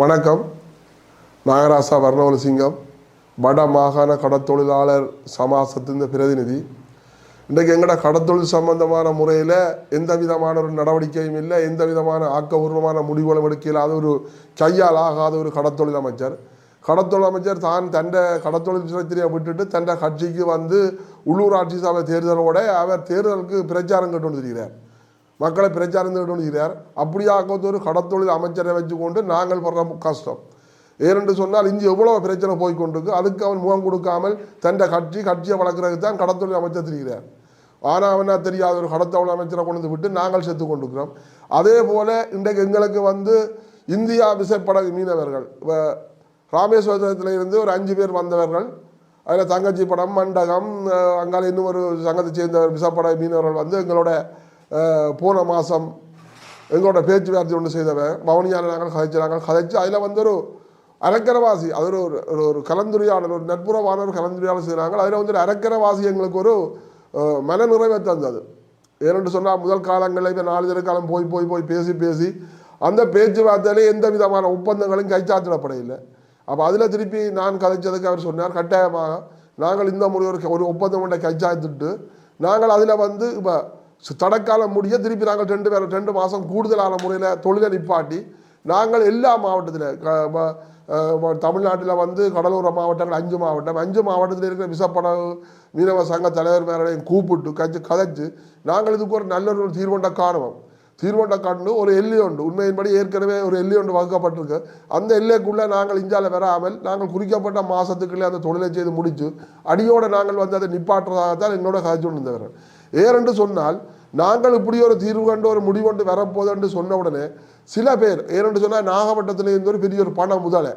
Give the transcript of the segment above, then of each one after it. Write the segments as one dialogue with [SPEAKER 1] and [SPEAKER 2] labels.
[SPEAKER 1] வணக்கம். நாகராசா வர்ணவலசிங்கம் வட மாகாண கடத்தொழிலாளர் சமாசத்தின் பிரதிநிதி. இன்றைக்கு எங்களோட கடத்தொழில் சம்பந்தமான முறையில் எந்த விதமான ஒரு நடவடிக்கையும் இல்லை எந்த விதமான ஆக்கபூர்வமான முடிவுகளும் எடுக்க இல்லாத ஒரு கையால் ஆகாத ஒரு கடத்தொழில் அமைச்சர். கடத்தொழில் அமைச்சர் தான் தண்ட கடத்தொழில் துறையை விட்டுட்டு தண்ட கட்சிக்கு வந்து உள்ளூராட்சி சபை தேர்தலோட அவர் தேர்தலுக்கு பிரச்சாரம் கேட்டு வந்துருக்கிறார். மக்களை பிரச்சாரம் கேட்டு வந்துருக்கிறார் அப்படியாக ஒரு கடத்தொழில் அமைச்சரை வச்சுக்கொண்டு நாங்கள் படுற கஷ்டம். ஏனென்று சொன்னால் இங்கே எவ்வளோ பிரச்சனை போய் கொண்டிருக்கு அதுக்கு அவன் முகம் கொடுக்காமல் தன்னை கட்சி கட்சியை வளர்க்குறதுக்கு தான் கடத்தொழில் அமைச்சர் தெரிகிறார். ஆனால் அவனா தெரியாத ஒரு கடத்தொழில் அமைச்சரை கொண்டு வந்து விட்டு நாங்கள் செத்து கொண்டிருக்கிறோம். அதே போல் இன்றைக்கு எங்களுக்கு வந்து இந்தியா விசைப்படகு மீனவர்கள் இப்போ ராமேஸ்வரத்தில் இருந்து ஒரு அஞ்சு பேர் வந்தவர்கள் அதில் தங்கச்சி படம் மண்டகம் அங்கால இன்னும் ஒரு சங்கத்தை சேர்ந்தவர் விசைப்படகு மீனவர்கள் வந்து எங்களோட போன மாதம் எங்களோட பேச்சுவார்த்தை ஒன்று செய்தவன் பவனியான நாங்கள் கதைச்சு நாங்கள் கதைச்சு அதில் வந்து ஒரு அரக்கரவாசி அது ஒரு ஒரு- ஒரு ஒரு கலந்துரையாடல் ஒரு நட்புறவான ஒரு கலந்துரையாடல் செய்கிறாங்க அதில் வந்து ஒரு அரக்கரவாசி எங்களுக்கு ஒரு மன நிறைவை தந்தது. ஏனென்று சொன்னால் முதல் காலங்களில் இப்போ நாலு காலம் போய் போய் போய் பேசி பேசி அந்த பேச்சுவார்த்தையிலே எந்த விதமான ஒப்பந்தங்களும் கைச்சாத்திடப்படையில்லை அப்போ அதில் திருப்பி நான் கதைச்சதுக்கு அவர் சொன்னார் கட்டாயமாக நாங்கள் இந்த முறை ஒரு ஒரு ஒப்பந்தம் ஒன்றை கைச்சாத்திட்டு நாங்கள் அதில் வந்து இப்போ தடக்காலம் முடிய திருப்பி நாங்கள் ரெண்டு வேறு ரெண்டு மாதம் கூடுதலான முறையில் தொழிலை நிப்பாட்டி நாங்கள் எல்லா மாவட்டத்தில் தமிழ்நாட்டில் வந்து கடலூர் மாவட்டங்கள் அஞ்சு மாவட்டம் அஞ்சு மாவட்டத்தில் இருக்கிற விசப்படவு மீனவ சங்க தலைவர் மேலையும் கூப்பிட்டு கஞ்சி கதைச்சு நாங்கள் இதுக்கு ஒரு நல்ல ஒரு தீர்வண்ட காரணம். தீர்வண்ட காண்டு ஒரு எல்லை உண்டு. உண்மையின்படி ஏற்கனவே ஒரு எல்லை ஒன்று வகுக்கப்பட்டிருக்கு. அந்த எல்லைக்குள்ளே நாங்கள் இந்தியாவில் வராமல் நாங்கள் குறிக்கப்பட்ட மாதத்துக்குள்ளே அந்த தொழிலை செய்து முடித்து அடியோடு நாங்கள் வந்து அதை நிப்பாட்டுறதாகத்தான் என்னோட கதைச்சு கொண்டு இருந்தவர் ஏறென்று சொன்னால் நாங்கள் இப்படி ஒரு தீர்வு கண்டு ஒரு முடிவு கொண்டு வரப்போகுது என்று சொன்ன உடனே சில பேர் ஏனென்று சொன்னால் நாகப்பட்டினத்தில் இருந்து ஒரு பெரிய ஒரு பண முதலை.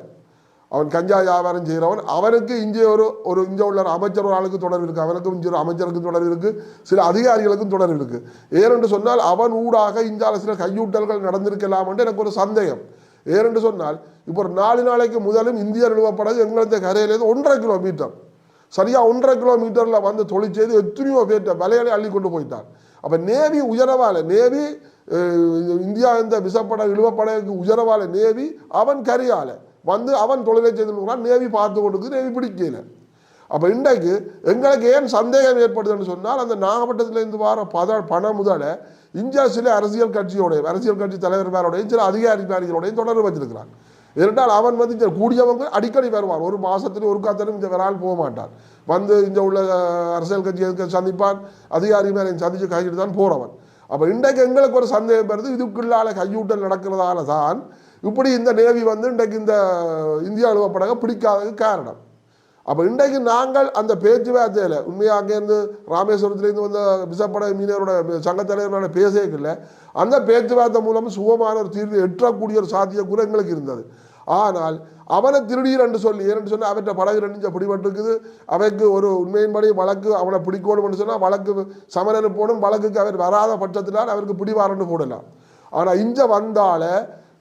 [SPEAKER 1] அவன் கஞ்சா வியாபாரம் செய்கிறவன் அவனுக்கு இங்கே ஒரு ஒரு இங்கே உள்ள ஒரு அமைச்சர் ஒரு ஆளுக்கு தொடர்பு இருக்குது அவனுக்கும் இங்கே ஒரு அமைச்சருக்கும் தொடர்பு இருக்குது சில அதிகாரிகளுக்கும் தொடர்பு இருக்குது ஏனென்று சொன்னால் அவன் ஊடாக இந்தியாவில் சில கையூட்டல்கள் நடந்திருக்கலாம் என்று எனக்கு ஒரு சந்தேகம். ஏனென்று சொன்னால் இப்போ ஒரு நாலு நாளைக்கு முதலும் இந்தியா நிறுவப்படாது எங்களது கரையிலேருந்து ஒன்றரை கிலோமீட்டர் சரியா ஒன்றரை கிலோமீட்டரில் வந்து தொழில் செய்து எத்தனையோ பேர்ட்ட வலைகளை அள்ளி கொண்டு போயிட்டான் அப்போ நேவி உயரவால நேவி இந்தியா இந்த விசப்பட இழுவப்படகுக்கு உயரவால நேவி அவன் கரியால வந்து அவன் தொழிலை செய்து நேவி பார்த்து கொண்டு நேவி பிடிக்கல. அப்போ இன்றைக்கு எங்களுக்கு ஏன் சந்தேகம் ஏற்படுதுன்னு சொன்னால் அந்த நாகப்பட்டினத்திலேருந்து வர பத பண முதல இந்தியா சில அரசியல் கட்சியோடைய அரசியல் கட்சி தலைவர்களோடையும் சில அதிகாரிகளோடையும் தொடர்பு வச்சிருக்கிறான் இரண்டால் அவன் வந்து இந்த கூடியவங்க அடிக்கடி வருவான். ஒரு மாசத்துல ஒரு காத்தரும் இந்த வரால் போக மாட்டான். வந்து இந்த உள்ள அரசியல் கட்சி சந்திப்பான்? அதிகாரி மேலே சந்திச்சு கையிட்டு தான் போகிறவன் அப்போ இன்றைக்கு எங்களுக்கு ஒரு சந்தேகம் வருது இதுக்குள்ளால கையூட்டல் நடக்கிறதால தான் இப்படி இந்த நேவி வந்து இன்றைக்கு இந்த இந்தியா அலுவப்படக பிடிக்காததுக்கு காரணம். அப்போ இன்றைக்கு நாங்கள் அந்த பேச்சுவார்த்தையில் உண்மையாக அங்கேருந்து ராமேஸ்வரத்துலேருந்து வந்த விசப்பட மீனவரோட சங்கத்தலைவரோட தலைவரோட அந்த பேச்சுவார்த்தை மூலம் சுகமான ஒரு தீர்வு எட்டக்கூடிய ஒரு சாத்தியக்கூறு எங்களுக்கு இருந்தது. ஆனால் அவனை திருடீர் என்று சொல்லி ஏன்னு சொன்னால் அவற்றை படகு ரெண்டு பிடிபட்டிருக்குது. அவைக்கு ஒரு உண்மையின்படி வழக்கு அவனை பிடிக்கணும்னு சொன்னால் வழக்கு சமரனு போடும் வழக்குக்கு அவர் வராத பட்சத்தினால் அவருக்கு பிடிவாரன்னு போடலாம். ஆனால் இங்கே வந்தால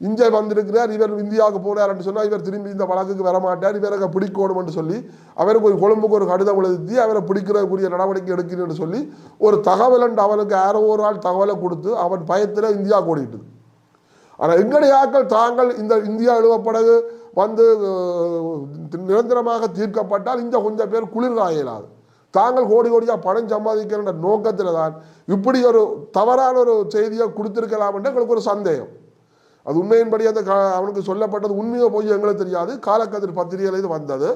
[SPEAKER 1] இங்கே வந்திருக்கிறார் இவர் இந்தியாவுக்கு போனார்னு சொன்னால் இவர் திரும்பி இந்த வழக்குக்கு வரமாட்டார் இவரை பிடிக்கணும்னு சொல்லி அவருக்கு ஒரு கொழும்புக்கு ஒரு கடிதம் எழுதி அவரை பிடிக்கிறதுக்குரிய நடவடிக்கை எடுக்கணும்னு சொல்லி ஒரு தகவல் என்று அவனுக்கு யாரோ ஒரு ஆள் தகவலை கொடுத்து அவன் பயத்தில் இந்தியா ஓடிட்டுது. ஆனால் எங்களுடைய ஆக்கள் தாங்கள் இந்த இந்தியா எழுவப்படகு வந்து நிரந்தரமாக தீர்க்கப்பட்டால் இந்த கொஞ்சம் பேர் குளிர் காயலாது. தாங்கள் கோடி கோடியாக பணம் சம்பாதிக்கிற நோக்கத்தில் தான் இப்படி ஒரு தவறான ஒரு செய்தியை கொடுத்துருக்கலாம் என்று எங்களுக்கு ஒரு சந்தேகம். அது உண்மையின்படி அந்த அவனுக்கு சொல்லப்பட்டது உண்மையோ போய் எங்களுக்கு தெரியாது. காலக்கதிர் பத்திரிகையில் இது வந்தது.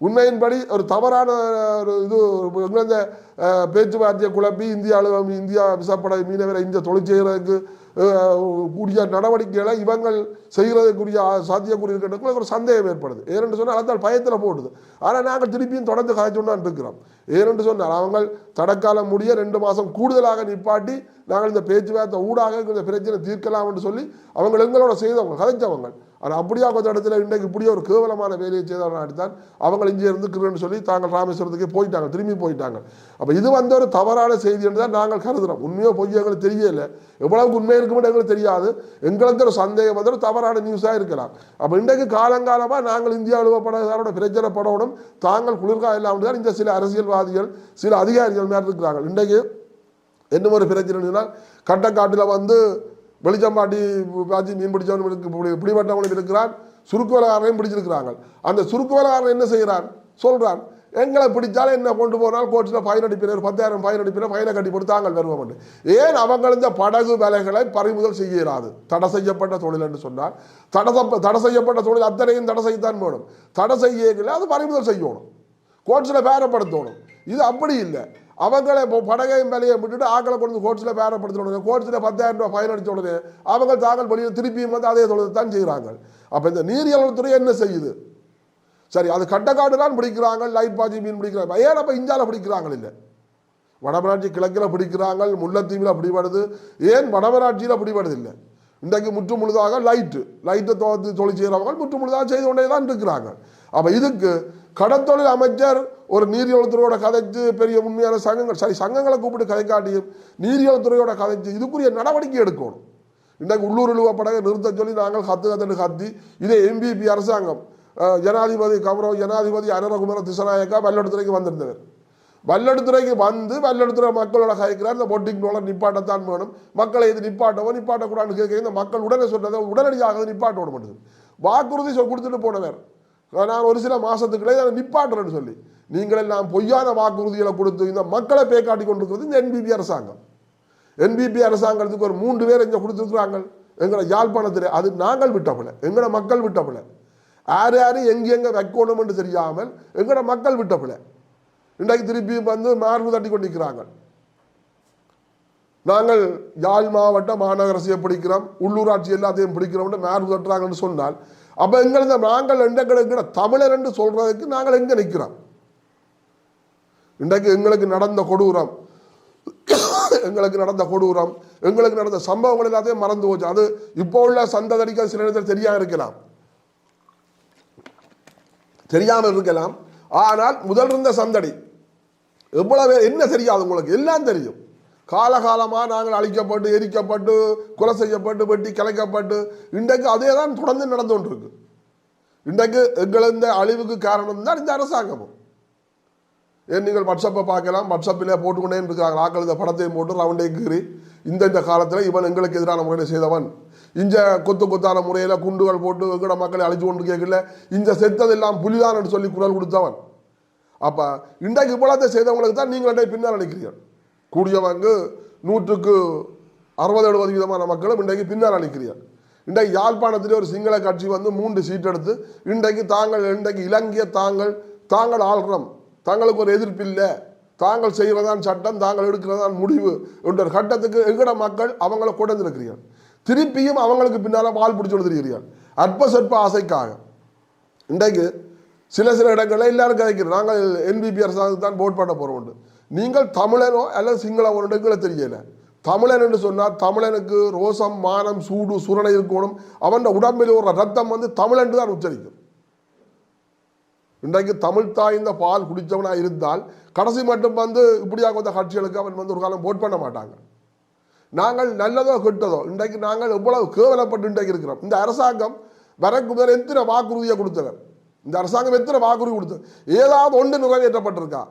[SPEAKER 1] உண்மையின்படி ஒரு தவறான ஒரு இது எங்களை பேச்சுவார்த்தையை குழப்பி இந்தியா அளவு இந்தியா விசப்படை மீனவரை இந்த தொழிற்செயலருக்கு கூடிய நடவடிக்கைகளை இவங்கள் செய்கிறதுக்குரிய சாத்தியக்கூடிய இருக்கிறதுக்கு ஒரு சந்தேகம் ஏற்படுது. ஏனென்று சொன்னால் அதால் பயத்தில் போடுது. ஆனால் நாங்கள் திருப்பியும் தொடர்ந்து காய்ச்சொண்டான் இருக்கிறோம். ஏனென்று சொன்னால் அவங்க தடக்காலம் முடிய ரெண்டு மாதம் கூடுதலாக நிப்பாட்டி நாங்கள் இந்த பேச்சுவார்த்தை ஊடாக இந்த பிரச்சனை தீர்க்கலாம் என்று சொல்லி அவங்க எங்களோட செய்தவங்க கதைச்சவங்க. ஆனால் அப்படியா கொஞ்சம் இடத்துல இன்றைக்கு இப்படியே ஒரு கேவலமான வேலையை செய்தவர்கள் தான் அவங்க இங்கே இருந்துக்கிறேன்னு சொல்லி தாங்கள் ராமேஸ்வரத்துக்கே போயிட்டாங்க திரும்பி போயிட்டாங்க. அப்போ இது வந்து ஒரு தவறான செய்தி என்று தான் நாங்கள் கருதுகிறோம் உண்மையோ பொய்யோ எங்களுக்கு தெரியல எவ்வளவுக்கு உண்மை இருக்குமென்னு எங்களுக்கு தெரியாது. எங்களுக்கு ஒரு சந்தேகம் வந்து ஒரு தவறான நியூஸாக இருக்கலாம். அப்போ இன்றைக்கு காலங்காலமாக நாங்கள் இந்தியா அலுவலப்படாத பிரச்சனை படணும் தாங்கள் குளிர்கா இல்லாமல் தான் இந்த சில அரசியல்வாதிகள் சில அதிகாரிகள் மேலே இருக்கிறாங்க இன்றைக்கு என்ன ஒரு பிரச்சனைனா கட்டக்காட்டில் வந்து வெளிச்சம்பாட்டி பாச்சி மீன் பிடிச்சவனும் பிடிபட்டவனும் இருக்கிறான். சுருக்குவலகாரனையும் பிடிச்சிருக்கிறாங்க. அந்த சுருக்குவலகாரன் என்ன செய்கிறான்? சொல்கிறான் எங்களை பிடிச்சாலும் என்ன கொண்டு போனால் கோர்ட்டில் ஃபைன் அடிப்பினர் பத்தாயிரம் ஃபைன் அடிப்பினர் ஃபைனை கட்டி கொடுத்தாங்க வருவோம் ஏன் அவங்க இந்த படகு வேலைகளை பறிமுதல் செய்ய தடை செய்யப்பட்ட தொழில் என்று சொன்னால் தடை தடை செய்யப்பட்ட தொழில் அத்தனையும் தடை செய்யத்தான் வேணும் தடை செய்யல அது பறிமுதல் செய்யணும். கோர்ட்ஸில் பேரப்படுத்தணும் இது அப்படி இல்லை. அவங்கள இப்போ படகையும் வேலையை விட்டுட்டு ஆக்களை கொண்டு கோர்ட்ஸில் உடனே கோர்ட்ஸில் பத்தாயிரம் ரூபாய் ஃபைன் அடித்த உடனே அவங்க தாக்கல் வெளியில் திருப்பியும் வந்து அதே தொழில் தான் செய்கிறாங்க அப்போ இந்த நீரியல்துறை என்ன செய்யுது? சரி அது கட்டக்காடு தான் பிடிக்கிறாங்க லைட் பாஜி மீன் பிடிக்கிறாங்க. ஏன் அப்போ இந்தியாவில் பிடிக்கிறாங்க இல்லை? வடமராட்சி கிழக்கில் பிடிக்கிறாங்க முல்லைத்தீவில் பிடிபடுது. ஏன் வடமராட்சியில் பிடிபடுது இல்லை? இன்றைக்கு முற்று முழுதாக லைட்டு லைட்டை தோத்து தொழில் செய்கிறவங்க முற்று முழுதாக செய்து கொண்டே தான் இருக்கிறாங்க. அப்போ இதுக்கு கடத்தொழில் அமைச்சர் ஒரு நீரியல்துறையோட கதைச்சு பெரிய உண்மையான சங்கங்கள் சரி சங்கங்களை கூப்பிட்டு கதைக்காட்டியும் நீரியல்துறையோட கதைச்சு இதுக்குரிய நடவடிக்கை எடுக்கணும். இன்றைக்கு உள்ளூர் இழுவ படகை நிறுத்த சொல்லி நாங்கள் கத்து கத்துன்னு கத்தி இதே எம்பிபி அரசாங்கம் ஜனாதிபதி கௌரவ ஜனாதிபதி அனரகுமார திசநாயக்கா வல்லெடுத்துறைக்கு வந்திருந்தவர். வல்லெடுத்துறைக்கு வந்து வல்லெடுத்துறை மக்களோட கதைக்கிறார். இந்த பொட்டிங் நோலை நிப்பாட்டத்தான் வேணும். மக்களை இது நிப்பாட்டவோ நிப்பாட்டக்கூடாதுன்னு கேட்க இந்த மக்கள் உடனே சொல்றதை உடனடியாக நிப்பாட்ட விட மாட்டேங்குது. வாக்குறுதி கொடுத்துட்டு போனவர். நான் ஒரு சில மாசத்துக்குள்ளே அதை நிப்பாட்டுறேன்னு சொல்லி. நீங்களே நான் பொய்யான வாக்குறுதிகளை கொடுத்து இந்த மக்களை பேக்காட்டி கொண்டிருக்கிறது இந்த என்பிபி அரசாங்கம். என்பிபி அரசாங்கத்துக்கு ஒரு மூன்று பேர் இங்கே கொடுத்துருக்குறாங்க. எங்களை யாழ்ப்பாணத்தில் அது நாங்கள் விட்டப்பில்லை எங்களோட மக்கள் விட்டப்பில்லை யார் யார் எங்கெங்கே எங்கே வைக்கணும்னு தெரியாமல் எங்களோட மக்கள் விட்டப்பில்லை இன்றைக்கு திருப்பி வந்து மார்பு தட்டி கொண்டிருக்கிறாங்க. நாங்கள் யாழ் மாவட்ட மாநகரசையை பிடிக்கிறோம் உள்ளூராட்சி எல்லாத்தையும் பிடிக்கிறோம்னு மார்பு தட்டுறாங்கன்னு சொன்னால் அப்போ எங்களை நாங்கள் எங்களுக்கு தமிழர் என்று சொல்றதுக்கு நாங்கள் எங்கே நிற்கிறோம்? இன்றைக்கு எங்களுக்கு நடந்த கொடூரம் எங்களுக்கு நடந்த கொடூரம் எங்களுக்கு நடந்த சம்பவங்கள் எல்லாத்தையும் மறந்து போச்சு. அது இப்போ உள்ள சந்ததடிக்க சில நேரத்தில் தெரியாம இருக்கலாம். தெரியாமல் இருக்கலாம். ஆனால் முதல் இருந்த சந்தடி எவ்வளவு என்ன தெரியாது உங்களுக்கு? எல்லாம் தெரியும். காலகாலமாக நாங்கள் அழிக்கப்பட்டு எரிக்கப்பட்டு கொலை செய்யப்பட்டு வெட்டி கலைக்கப்பட்டு இன்றைக்கு அதே தான் தொடர்ந்து நடந்து கொண்டிருக்கு. இன்றைக்கு எங்கள் இந்த அழிவுக்கு காரணம் தான் இந்த அரசாங்கமும். ஏன் நீங்கள் வாட்ஸ்அப்பை பார்க்கலாம்? வாட்ஸ்அப்பில் போட்டுக்கொண்டே இருக்கிறாங்க ஆக்கள் இந்த படத்தையும் போட்டு ரவுண்டே கீறி இந்த இந்த காலத்தில் இவன் எங்களுக்கு எதிரான முறையில் செய்தவன். இந்த கொத்து கொத்தான முறையில் குண்டுகள் போட்டு எங்கட மக்களை அழிச்சு கொண்டு கேட்கல இந்த செத்ததெல்லாம் புலிதான் சொல்லி குரல் கொடுத்தவன். அப்போ இன்றைக்கு இவ்வளோத்தை செய்தவங்களுக்கு தான் நீங்கள் பின்னால் நினைக்கிறீர்கள். கூடியவங்க நூற்றுக்கு அறுபது எழுபது விதமான மக்களும் இன்றைக்கு பின்னால் அளிக்கிறார். இன்றைக்கு யாழ்ப்பாணத்தில் ஒரு சிங்கள கட்சி வந்து மூன்று சீட் எடுத்து இன்றைக்கு தாங்கள் இன்றைக்கு இலங்கைய தாங்கள் தாங்கள் ஆள்றோம். தாங்களுக்கு ஒரு எதிர்ப்பு இல்லை. தாங்கள் செய்கிறதான் சட்டம் தாங்கள் எடுக்கிறதான் முடிவு என்ற கட்டத்துக்கு எங்கட மக்கள் அவங்கள கொண்டு திருப்பியும் அவங்களுக்கு பின்னால் பால் பிடிச்சு கொடுத்துருக்கிறீர்கள் அற்ப சொற்ப ஆசைக்காக. இன்றைக்கு சில சில இடங்களில் எல்லாரும் கதைக்கிறோம் நாங்கள் என்பிபி அரசாங்கத்துக்கு தான் போட் பண்ண போகிறோம் நீங்கள் தமிழனோ அல்லது சிங்களவனோ எங்களை தெரியல தமிழன் என்று சொன்னால் தமிழனுக்கு ரோசம் மானம் சூடு சுரணை இருக்கணும். அவன் உடம்பில் ஒரு ரத்தம் வந்து தமிழன் தான் உச்சரிக்கும். இன்றைக்கு தமிழ் தாய்ந்த பால் குடித்தவனாக இருந்தால் கடைசி மட்டும் வந்து இப்படியாக வந்த கட்சிகளுக்கு அவன் வந்து ஒரு காலம் போட் பண்ண மாட்டாங்க. நாங்கள் நல்லதோ கெட்டதோ இன்றைக்கு நாங்கள் எவ்வளவு கேவலப்பட்டு இன்றைக்கு இருக்கிறோம். இந்த அரசாங்கம் வரக்கு முதல் எத்தனை வாக்குறுதியை கொடுத்தவர் இந்த அரசாங்கம் எத்தனை வாக்குறுதி கொடுத்தது? ஏதாவது ஒன்று நிறைவேற்றப்பட்டிருக்கா?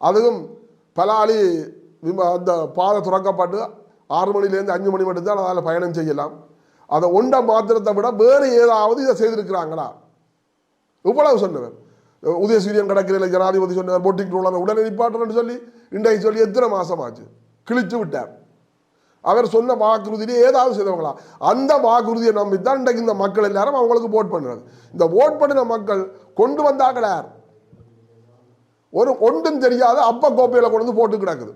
[SPEAKER 1] அதுவும் பலாலி அந்த பாதை துறக்கப்பட்டு ஆறு மணிலேருந்து அஞ்சு மணி மட்டும் தான் அதில் பயணம் செய்யலாம். அதை ஒன்றை மாத்திரத்தை விட வேறு ஏதாவது இதை செய்திருக்கிறாங்களா? இவ்வளவு சொன்னவர். உதயசூரியன் கடற்கரையில் ஜனாதிபதி சொன்னவர் போட்டிங் ரூலர் உடனே நிப்பாட்டணும்னு சொல்லி இன்றைக்கு சொல்லி எத்தனை மாதமாச்சு ஆச்சு கிழிச்சு விட்டார். அவர் சொன்ன வாக்குறுதியிலே ஏதாவது செய்தவங்களா? அந்த வாக்குறுதியை நம்பித்தான் இன்றைக்கு இந்த மக்கள் எல்லாரும் அவங்களுக்கு ஓட் பண்ணுறது. இந்த ஓட் பண்ணின மக்கள் கொண்டு வந்தாங்களார் ஒரு ஒன்றும் தெரியாத அப்ப கோப்பையில் கொண்டு வந்து போட்டு கிடக்குது.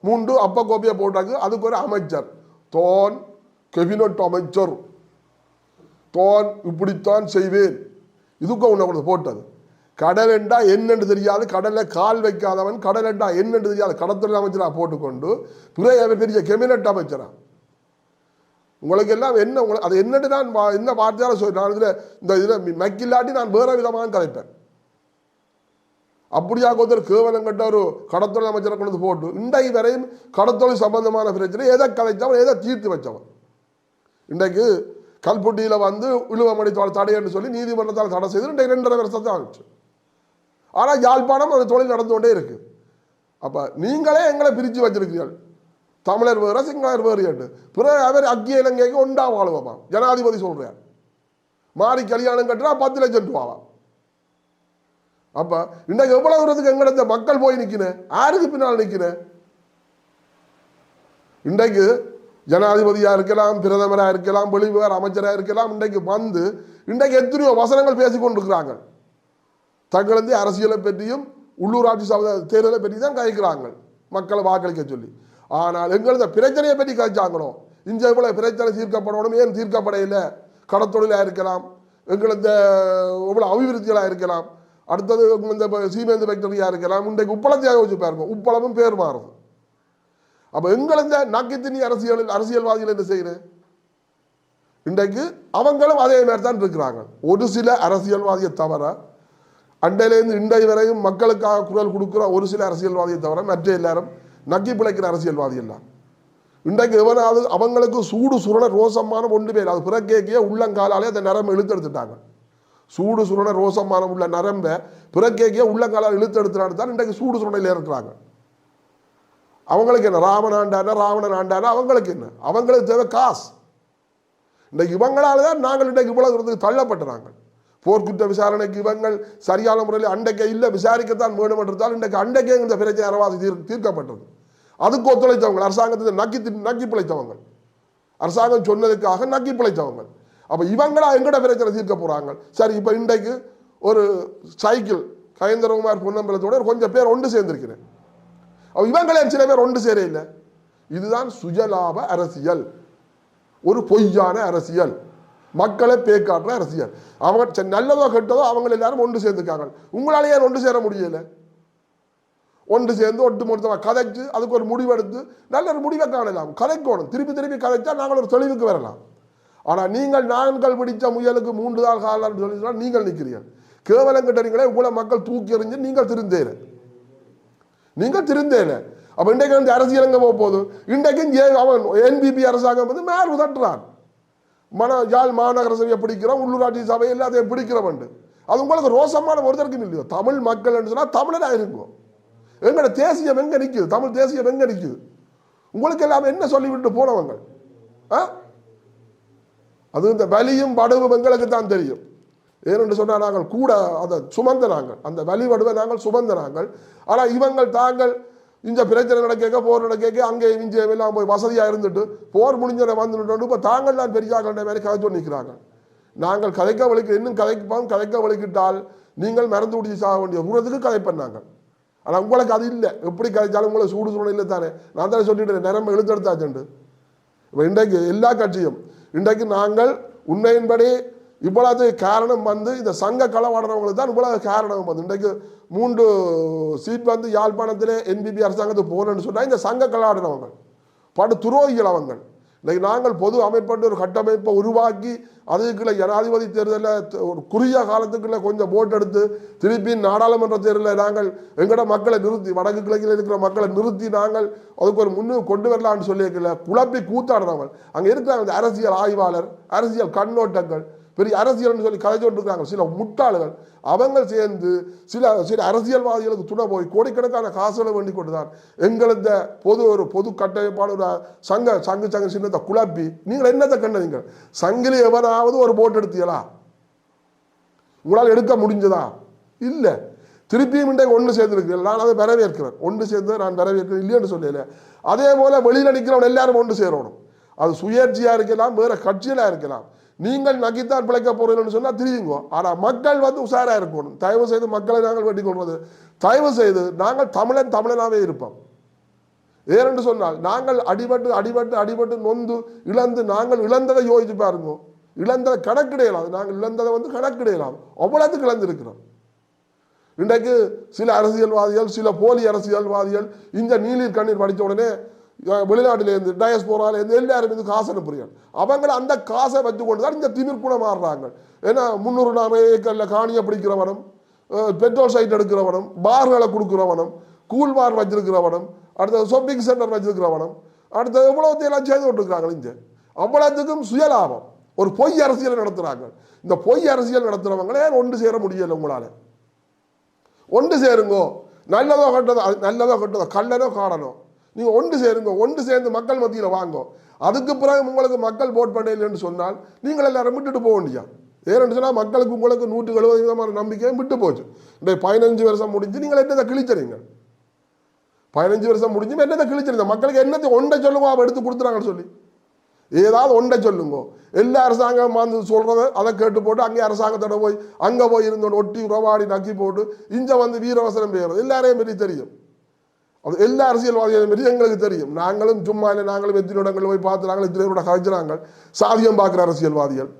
[SPEAKER 1] மூன்று அப்ப கோப்பையை போட்டாங்க அதுக்கு ஒரு அமைச்சர். தோன் கெபினட் அமைச்சர். தோன் இப்படித்தான் செய்வேன். இதுக்கு உன்னை கொண்டு போட்டது. கடல் என்றா என்னென்று தெரியாது. கடலை கால் வைக்காதவன் கடல் என்றா என்னென்று தெரியாது. கடத்துறை அமைச்சராக போட்டுக்கொண்டு பிறகு அவர் பெரிய கெபினட் அமைச்சரா. உங்களுக்கு எல்லாம் என்ன உங்களுக்கு அது என்னட்டு நான் என்ன வார்த்தையால சொல்லி நான் இதில் இந்த இதில் மக்கில்லாட்டி நான் வேற விதமாக கதைப்பேன். அப்படியாக ஒருத்தர் கேவலம் கட்ட ஒரு கடத்தொழில் அமைச்சரை கொண்டு வந்து போட்டு இன்றைக்கு வரையும் கடத்தொழில் சம்பந்தமான பிரச்சனை எதை கலைச்சவன் எதை தீர்த்து வச்சவன் இன்றைக்கு கல்புட்டியில் வந்து இழுவமணி தடைன்னு சொல்லி நீதிமன்றத்தால் தடை செய்து இன்றைக்கு ரெண்டரை வருஷத்தை ஆச்சு ஆனால் யாழ்ப்பாணம் அந்த தொழில் நடந்து கொண்டே இருக்கு. அப்போ நீங்களே எங்களை பிரித்து வச்சிருக்கிறீர்கள். தமிழர் வேறு சிங்களர் வேறு என்று. பிறகு அவர் அக்கிய இலங்கைக்கு ஒண்டா வாழுவாம்? ஜனாதிபதி சொல்கிறார் மாறி கல்யாணம் கட்டுறா பத்து லட்சம் ரூபாவாம் அப்ப இன்னைக்கு எவ்வளவு தூரத்துக்கு எங்கட இந்த மக்கள் போய் நிக்கிறேன் யாருக்கு பின்னால் நிக்கிறேன் இன்றைக்கு ஜனாதிபதியா இருக்கலாம் பிரதமரா இருக்கலாம் வெளிவிவகார அமைச்சரா இருக்கலாம் இன்றைக்கு வந்து இன்றைக்கு எத்தனையோ வசனங்கள் பேசிக்கொண்டிருக்கிறாங்க தங்களது அரசியலை பற்றியும் உள்ளூராட்சி சபை தேர்தலை பற்றி தான் கழிக்கிறாங்க மக்களை வாக்களிக்க சொல்லி. ஆனால் எங்களது பிரச்சனையை பற்றி கழிச்சாங்களோ இந்த இவ்வளவு பிரச்சனை தீர்க்கப்படணும் ஏன் தீர்க்கப்படையில கடத்தொழிலாக இருக்கலாம் எங்களது இவ்வளவு அபிவிருத்திகளாக இருக்கலாம்? அடுத்தது இந்த சீமேந்து ஃபேக்டரியாக இருக்கலாம் இன்றைக்கு உப்பளத்தையாக வச்சு பாருங்க. உப்பளமும் பேர் மாறுது அப்போ எங்களந்த நக்கித்தினி அரசியல் அரசியல்வாதிகள் என்ன செய்யணும்? இன்றைக்கு அவங்களும் அதே மாதிரி தான் இருக்கிறாங்க. ஒரு சில அரசியல்வாதியை தவிர அண்டையிலேருந்து இன்றைய வரையும் மக்களுக்காக குரல் கொடுக்குற ஒரு சில அரசியல்வாதியை தவிர மற்ற எல்லாரும் நக்கி பிழைக்கிற அரசியல்வாதி எல்லாம் இன்றைக்கு எவனாவது அவங்களுக்கு சூடு சுரண ரோசமான ஒன்று பேர் அது பிறக்கேக்கே உள்ளங்காலாலே அந்த நரம்பு இழுத்தெடுத்துட்டாங்க. சூடு சுருண ரோசமான உள்ள நரம்பை பிறக்கேக்கே உள்ளங்காலால் இழுத்தெடுத்துனான்னு தான் இன்றைக்கு சூடு சுருணையில் இருக்கிறாங்க. அவங்களுக்கு என்ன? ராமன் ஆண்டானா ராவணன் ஆண்டானா? அவங்களுக்கு என்ன? அவங்களுக்கு தேவை காசு. இன்றைக்கு இவங்களால தான் நாங்கள் இன்றைக்கு இவ்வளவு தூரத்துக்கு தள்ளப்பட்டுறாங்க. போர்க்குற்ற விசாரணைக்கு இவங்கள் சரியான முறையில் அண்டைக்கே இல்லை விசாரிக்கத்தான் வேணும் என்றால் இன்றைக்கு அண்டைக்கே இந்த பிரச்சனை அரவாசி தீர் தீர்க்கப்பட்டது. அதுக்கு ஒத்துழைத்தவங்க அரசாங்கத்தை நக்கி நக்கி பிழைத்தவங்க அரசாங்கம் சொன்னதுக்காக நக்கி பிழைத்தவங்க அப்போ இவங்களா எங்கட பிரச்சனை தீர்க்க போறாங்க? சரி இப்போ இன்றைக்கு ஒரு சைக்கிள் கயந்திரகுமார் பொன்னம்பலத்தோட கொஞ்சம் பேர் ஒன்று சேர்ந்திருக்கிறேன். அவ இவங்களே சில பேர் ஒன்று சேரே இல்லை. இதுதான் சுஜலாப அரசியல். ஒரு பொய்யான அரசியல். மக்களை பேக்காட்டுற அரசியல். அவங்க நல்லதோ கெட்டதோ அவங்க எல்லாரும் ஒன்று சேர்ந்துருக்காங்க. உங்களால ஏன் ஒன்று சேர முடியல? ஒன்று சேர்ந்து ஒட்டு மொத்தமாக கதைச்சு அதுக்கு ஒரு முடிவெடுத்து நல்ல ஒரு முடிவை காணலாம். கதைக்கணும். திருப்பி திருப்பி கதைச்சா நாங்கள் ஒரு தெளிவுக்கு வரலாம். ஆனால் நீங்கள் நான்கள் பிடித்த முயலுக்கு மூன்று நாள் காலம் சொல்லி சொன்னால் நீங்கள் நிற்கிறீர்கள். கேவலம் கிட்டறீங்களே உங்களை மக்கள் தூக்கி எறிஞ்சு நீங்கள் திருந்தேன். நீங்கள் திருந்தேன. அப்போ இன்றைக்கு வந்து அரசியலங்க போக போதும் இன்றைக்கும் ஏ- அவன் என்பிபி அரசாங்கம் வந்து மேல் உதட்டுறான். மன யாழ் மாநகர சபையை பிடிக்கிறோம் உள்ளூராட்சி சபை எல்லாத்தையும் பிடிக்கிறவன் அது உங்களுக்கு ரோசமான ஒருத்தருக்கும் இல்லையோ? தமிழ் மக்கள் சொன்னால் தமிழனாக இருக்கும். எங்களோட தேசியம் எங்கே நிற்குது தமிழ் தேசியம் எங்கே நிற்குது உங்களுக்கு எல்லாம் என்ன சொல்லிவிட்டு போனவங்க? ஆ? அது இந்த வலியும் வடுவும் எங்களுக்கு தான் தெரியும். ஏனென்று சொன்னால் நாங்கள் கூட அதை சுமந்த நாங்கள். அந்த வலி வடுவை நாங்கள் சுமந்த நாங்கள். ஆனால் இவங்கள் தாங்கள் இந்த பிரச்சனை நடக்க போர் நடக்க அங்கே இங்கே எல்லாம் போய் வசதியாக இருந்துட்டு போர் முடிஞ்சதை வந்துட்டு இப்போ தாங்கள் தான் பெரியார்கள்ன்ற மாதிரி கதைச்சு நிற்கிறாங்க நாங்கள் கதைக்க வலிக்கு இன்னும் கதைப்போம் கதைக்க வலிக்கிட்டால் நீங்கள் மறந்து பிடிச்சி சாக வேண்டிய தூரத்துக்கு கதைப்பேன் பண்ணாங்க ஆனால் உங்களுக்கு அது இல்லை. எப்படி கதைச்சாலும் உங்களை சூடு சூடு இல்லை தானே நான் தானே சொல்லிட்டு நிரம்ப இழுத்தெடுத்தாச்சுண்டு இப்போ இன்றைக்கு எல்லா கட்சியும் இன்றைக்கு நாங்கள் உண்மையின்படி இவ்வளவு காரணம் வந்து இந்த சங்க களவாடுறவங்களுக்கு தான் இவ்வளவு காரணம் வந்து. இன்றைக்கு மூன்று சீட் வந்து யாழ்ப்பாணத்திலே என்பிபி அரசாங்கத்துக்கு போகணும்னு சொன்னால் இந்த சங்க களவாடுறவங்க படு துரோகிகள் அவங்கள். இன்னைக்கு நாங்கள் பொது அமைப்பட்டு ஒரு கட்டமைப்பை உருவாக்கி அதுக்குள்ள ஜனாதிபதி தேர்தலில் ஒரு குறுகிய காலத்துக்குள்ளே கொஞ்சம் ஓட்டு எடுத்து திருப்பி நாடாளுமன்ற தேர்தலில் நாங்கள் எங்கட மக்களை நிறுத்தி வடக்கு கிழக்கில் இருக்கிற மக்களை நிறுத்தி நாங்கள் அதுக்கு ஒரு முன்னு கொண்டு வரலாம்னு சொல்லியிருக்கல. குழப்பி கூத்தாடுறவங்க அங்கே இருக்கிறாங்க அந்த அரசியல் ஆய்வாளர் அரசியல் கண்ணோட்டங்கள். பெரிய அரசியல்னு சொல்லி கதை இருக்காங்க சில முட்டாள்கள் அவங்க சேர்ந்து சில சில அரசியல்வாதிகளுக்கு துணை போய் கோடிக்கணக்கான காசுகளை வேண்டி கொண்டுதான் எங்களது பொது ஒரு பொது கட்டமைப்பாளர் சங்க சங்கு சங்க சின்னத்தை குழப்பி நீங்கள் என்னத்தை கண்டீங்க? சங்கிலி எவனாவது ஒரு போட் எடுத்தீங்களா? உங்களால் எடுக்க முடிஞ்சதா? இல்லை. திருப்பியும் இன்றைக்கு ஒன்று சேர்ந்துருக்கிறேன் நான் அதை வரவேற்கிறேன். ஒன்று சேர்ந்து நான் வரவேற்கிறேன். இல்லைன்னு சொல்லல. அதே போல் வெளியில் நிற்கிறவன் எல்லாரும் ஒன்று சேரணும். அது சுயேட்சையாக இருக்கலாம் வேறு கட்சியில இருக்கலாம். நீங்கள் நகித்தால் பிழைக்க போறீங்கன்னு சொன்னால் தெரியுங்க. ஆனால் மக்கள் வந்து உஷாராக இருக்கணும். தயவு செய்து மக்களை நாங்கள் வெட்டி கொள்வது. தயவு செய்து நாங்கள் தமிழன் தமிழனாகவே இருப்போம். ஏனென்று சொன்னால் நாங்கள் அடிபட்டு அடிபட்டு அடிபட்டு நொந்து இழந்து நாங்கள் இழந்ததை யோசிச்சு பாருங்க. இழந்ததை கணக்கிடையலாம் நாங்கள் இழந்ததை வந்து கணக்கிடையலாம் அவ்வளோத்துக்கு இழந்திருக்கிறோம். இன்றைக்கு சில அரசியல்வாதிகள் சில போலி அரசியல்வாதிகள் இந்த நீலீர் கண்ணீர் படித்த உடனே வெளிநாட்டிலேருந்து டயஸ்போராலேருந்து எல்லாரும் இது காசு அனுப்புறீங்க அவங்கள அந்த காசை வச்சு கொண்டு தான் இந்த திமிர் மாறுறாங்க. ஏன்னா முந்நூறு நாம ஏக்கரில் காணியை பிடிக்கிறவனும் பெட்ரோல் சைட் எடுக்கிறவனும் பார்களை கொடுக்குறவனும் கூல் பார் வச்சிருக்கிறவனும் அடுத்தது ஷாப்பிங் சென்டர் வச்சிருக்கிறவனும் அடுத்தது எவ்வளோத்தையெல்லாம் செய்து கொண்டிருக்கிறாங்க இங்கே. அவ்வளோத்துக்கும் சுயலாபம். ஒரு பொய் அரசியல் நடத்துகிறாங்க இந்த பொய் அரசியல் நடத்துகிறவங்களே ஒன்று சேர முடியலை உங்களால்? ஒன்று சேருங்கோ. நல்லதோ கட்டதோ நல்லதோ கட்டதோ கல்லனோ காடனோ. நீங்கள் ஒன்று சேருங்க ஒன்று சேர்ந்து மக்கள் மத்தியில் வாங்கோ. அதுக்கு பிறகு உங்களுக்கு மக்கள் போட் பண்ணலைன்னு சொன்னால் நீங்கள் எல்லாரும் விட்டுட்டு போக வேண்டியா ஏன்னு சொன்னால் மக்களுக்கு உங்களுக்கு நூற்று எழுபது விதமான நம்பிக்கையும் விட்டு போச்சு. இந்த பதினஞ்சு வருஷம் முடிஞ்சு நீங்கள் என்னதை கிழிச்சறீங்க? பதினஞ்சு வருஷம் முடிஞ்சு என்னத்தை கிழிச்சறீங்க? மக்களுக்கு என்னத்தை ஒன்றை சொல்லுங்க அவள் எடுத்து கொடுத்துறாங்கன்னு சொல்லி. ஏதாவது ஒன்றை சொல்லுங்க. எல்லா அரசாங்கம் வந்து சொல்கிறத அதை கேட்டு போட்டு அங்கே அரசாங்கத்தோட போய் அங்கே போய் இருந்தோன்னு ஒட்டி உறவாடி நக்கி போட்டு இங்கே வந்து வீரவசனம் பெய்யறது எல்லாரையும் பெரிய தெரியும். அது எல்லா அரசியல்வாதிகளையும் பற்றி எங்களுக்கு தெரியும். நாங்களும் சும்மா இல்லை நாங்களும் எத்தனை இடங்கள் போய் பார்த்து நாங்கள் எத்தனை பேரோட கழிச்சுறாங்க சாதியம் பார்க்குற அரசியல்வாதிகள்.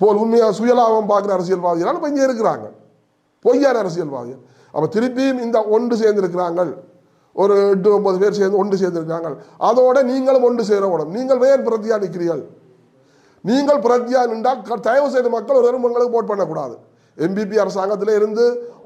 [SPEAKER 1] போல் உண்மையாக சுயலாபம் பார்க்குற அரசியல்வாதிகள். இப்போ இங்கே இருக்கிறாங்க. பொய்யான அரசியல்வாதிகள். அப்போ திருப்பியும் இந்த ஒன்று சேர்ந்திருக்கிறாங்க ஒரு எட்டு ஒன்பது பேர் சேர்ந்து ஒன்று சேர்ந்திருக்காங்க. அதோட நீங்களும் ஒன்று சேர உடம்பு நீங்கள் வேறு பிரத்தியா நிற்கிறீர்கள் நீங்கள் பிரத்தியா நின்றால் தயவு செய்த மக்கள் ஒரு உங்களுக்கு போட் பண்ணக்கூடாது. எம்பிபி அரசாங்கத்தில் இருந்து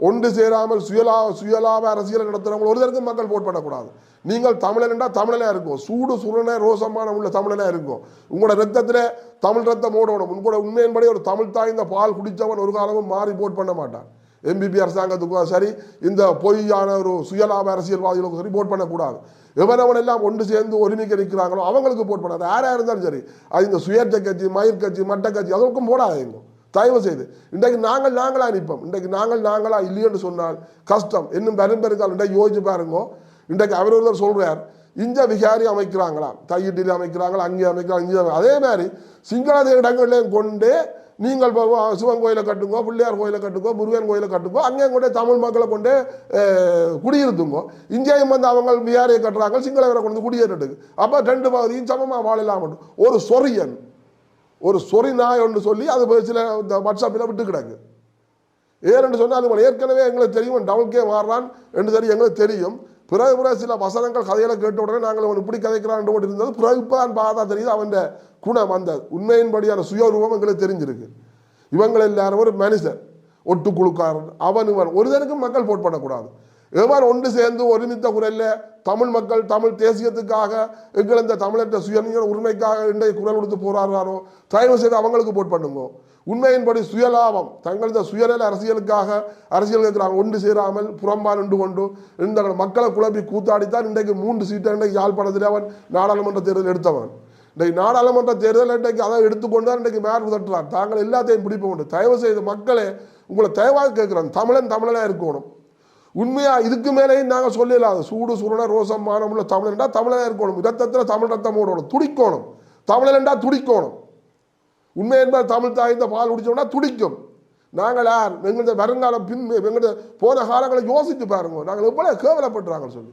[SPEAKER 1] ஒன்று சேராமல் சுயலா சுயலாப அரசியல் நடத்துகிறவங்க ஒரு தரத்துக்கு மக்கள் போட் பண்ணக்கூடாது. நீங்கள் தமிழன் என்றால் இருக்கும் சூடு சுரண ரோசமான உள்ள தமிழனாக இருக்கும் உங்களோட ரத்தத்தில் தமிழ் ரத்தம் ஓடணும். உங்களோட உண்மையின்படி ஒரு தமிழ் தாய்ந்த பால் குடித்தவன் ஒரு காலமும் மாறி போட் பண்ண மாட்டான். எம்பிபி அரசாங்கத்துக்கும் சரி. இந்த பொய்யான ஒரு சுயலாப அரசியல்வாதிகளுக்கும் சரி போட் பண்ணக்கூடாது. எவனவன் எல்லாம் ஒன்று சேர்ந்து ஒருமிக்க நிற்கிறாங்களோ அவங்களுக்கு போட் பண்ணாது. யாராக இருந்தாலும் சரி. அது இந்த சுயேட்சை கட்சி மயிர் கட்சி மட்ட கட்சி அதற்கும் போடாதீங்க. தயவு செய்து இன்றைக்கு நாங்கள் நாங்களாக நிற்போம். இன்றைக்கு நாங்கள் நாங்களா இல்லையென்று சொன்னால் கஷ்டம். இன்னும் பெரும் பெருக்கால் இன்றைக்கு யோசிச்சு பாருங்க. இன்றைக்கு அவர் ஒருவர் சொல்கிறார் இஞ்ச விகாரி அமைக்கிறாங்களா தையிட்டில் அமைக்கிறாங்களா அங்கே அமைக்கிறாங்க இங்கே அதே மாதிரி சிங்கள இடங்களையும் கொண்டு நீங்கள் சிவன் கோயிலை கட்டுங்கோ பிள்ளையார் கோயிலை கட்டுங்கோ முருகன் கோயிலை கட்டுங்கோ அங்கேயும் கொண்டு தமிழ் மக்களை கொண்டு அஹ், குடியிருத்துங்கோ இங்கேயும் வந்து அவங்க விகாரியை கட்டுறாங்க சிங்களவரை கொண்டு வந்து அப்போ ரெண்டு பகுதியும் சமமாக வாழலாம். ஒரு சொரியன். ஒரு சொறி நாய் ஒன்று சொல்லி அது சில இந்த வாட்ஸ்அப்பில் விட்டு கிடக்கு. ஏன்னு சொன்னால் இவன் ஏற்கனவே எங்களுக்கு தெரியும் டவுன்கே மாறுறான் என்று தெரியும் எங்களுக்கு தெரியும். பிறகு பிறகு சில வசனங்கள் கதைகளை கேட்ட உடனே நாங்கள் அவன் இப்படி கதைக்கிறான் ஓடி இருந்தது பிறகு இப்போ தான் பார்த்தா தெரியுது அவன் குணம் அந்த உண்மையின்படியான சுயரூபம் எங்களுக்கு தெரிஞ்சிருக்கு. இவங்கள் எல்லாரும் ஒரு மனுஷன் ஒட்டு குழுக்காரன் அவன் இவன். ஒருதனுக்கும் மக்கள் போட் பண்ணக்கூடாது ஒன்று சேர்ந்து ஒருமித்த குரல்ல தமிழ் மக்கள் தமிழ் தேசியத்துக்காக எங்கள் இந்த தமிழற்ற சுயநீர உரிமைக்காக இன்றைய குரல் கொடுத்து போராடுறாரோ தயவு செய்து அவங்களுக்கு போட் பண்ணுங்க. உண்மையின்படி சுயலாபம் தங்களது சுயநல அரசியலுக்காக அரசியல் கேட்கிறாங்க ஒன்று சேராமல் புறம்பா நின்று கொண்டு இந்த மக்களை குழப்பி கூத்தாடித்தான் இன்றைக்கு மூன்று சீட்டை இன்றைக்கு யாழ்ப்பாணத்தில் அவன் நாடாளுமன்ற தேர்தல் எடுத்தவன். இன்றைக்கு நாடாளுமன்ற தேர்தல் இன்றைக்கு அதை எடுத்துக்கொண்டு தான் இன்றைக்கு மேற்கு தட்டுறான் தாங்கள் எல்லாத்தையும் பிடிப்ப உண்டு தயவு செய்து மக்களே உங்களை தயவாக கேட்குறான். தமிழன் தமிழனாக இருக்கணும். உண்மையாக இதுக்கு மேலேயும் நாங்கள் சொல்லலாம் சூடு சுரண ரோசம் மானமுள்ள தமிழன்டா தமிழனா இருக்கணும். இரத்தத்தில் தமிழ் ரத்தம் ஓடணும் துடிக்கணும். தமிழன்டா துடிக்கணும். உண்மை என்பது தமிழ் தாய் இந்த பால் குடிச்சோம்னா துடிக்கும். நாங்கள் யார்? எங்களது வருங்காலம் பின் எங்களது போன காலங்களை யோசித்து பாருங்க. நாங்கள் எவ்வளோ கேவலப்படுறாங்கன்னு சொல்லி.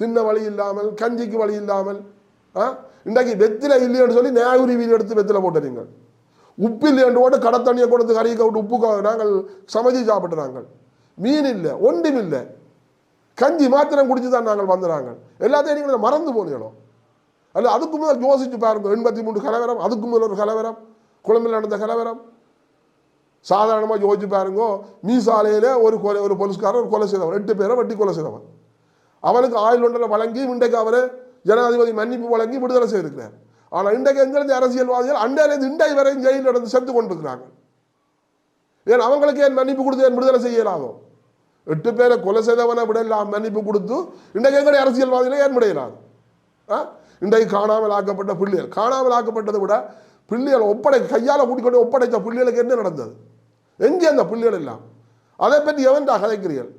[SPEAKER 1] தின்ன வழி இல்லாமல் கஞ்சிக்கு வழி இல்லாமல் ஆ? இன்றைக்கு வெத்தில இல்லைன்னு சொல்லி நியாயுரி வீடு எடுத்து வெத்தில போட்டுறீங்க உப்பு இல்லைன்னு போட்டு கடை தண்ணியை கொடுத்து கறியை விட்டு உப்பு நாங்கள் சமைச்சு சாப்பிட்றாங்க மீன் இல்லை ஒன்றும் இல்லை. கஞ்சி மாத்திரம் குடிச்சு தான் நாங்கள் வந்துடுறாங்க எல்லாத்தையும் நீங்கள் மறந்து போனீங்களோ? அல்ல அதுக்கு முதல் யோசிச்சு பாருங்க. எண்பத்தி மூணு கலவரம் அதுக்கு முதல் ஒரு கலவரம். குழம்பில் நடந்த கலவரம். சாதாரணமாக யோசிச்சு பாருங்க. மீசாலையில் ஒரு கொலை ஒரு போலீஸ்காரர் ஒரு கொலை செய்தவன். எட்டு பேரை வெட்டி கொலை செய்தவன். அவனுக்கு ஆயுள் ஒன்றரை வழங்கி இன்றைக்கு அவர் ஜனாதிபதி மன்னிப்பு வழங்கி விடுதலை செய்திருக்கிறார். ஆனால் இன்றைக்கு எங்கிருந்து அரசியல்வாதிகள் அண்டையிலிருந்து இண்டை வரை ஜெயிலில் நடந்து செத்து கொண்டிருக்கிறாங்க. ஏன் அவங்களுக்கு ஏன் மன்னிப்பு கொடுத்து ஏன் விடுதலை செய்யலாதோ? எட்டு பேரை கொலை செய்தவனை விடலாம் மன்னிப்பு கொடுத்து இன்றைக்கு எங்களுடைய அரசியல்வாதிகளை ஏன் ஆ? இன்றைக்கு காணாமல் ஆக்கப்பட்ட பிள்ளைகள் காணாமல் ஆக்கப்பட்டதை விட பிள்ளைகள் ஒப்படை கையால் கூட்டிக்கொண்டு ஒப்படைத்த பிள்ளைகளுக்கு என்ன நடந்தது? எங்கே அந்த பிள்ளைகள் எல்லாம்? அதை பற்றி எவன்டா கதைக்கிறீர்கள்?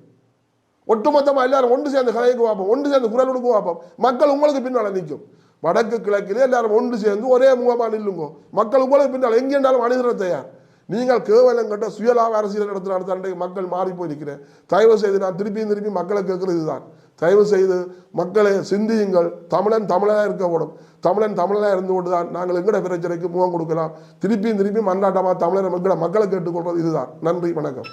[SPEAKER 1] ஒட்டுமொத்தமாக எல்லாரும் ஒன்று சேர்ந்து கதைக்கு பார்ப்போம் ஒன்று சேர்ந்து குரல் கொடுக்க பார்ப்போம். மக்கள் உங்களுக்கு பின்னால் நிற்கும். வடக்கு கிழக்கிலே எல்லாரும் ஒன்று சேர்ந்து ஒரே முகமாக நில்லுங்க. மக்கள் உங்களுக்கு பின்னால் எங்கே இருந்தாலும் அணிதிர தயார். நீங்கள் கேவலம் கட்ட சுயலாப அரசியல் நடத்த நடத்த மக்கள் மாறி போயிருக்கிறேன் தயவு செய்து நான் திருப்பியும் திருப்பி மக்களை கேட்குறது இதுதான். தயவு செய்து மக்களை சிந்தியுங்கள். தமிழன் தமிழனாக இருக்கக்கூடும் தமிழன் தமிழனாக இருந்து கொண்டு தான் நாங்கள் எங்கட பிரச்சனைக்கு முகம் கொடுக்கலாம். திருப்பியும் திருப்பியும் மன்றாட்டமாக தமிழர் மக்களை மக்களை கேட்டுக்கொள்வது இதுதான். நன்றி வணக்கம்.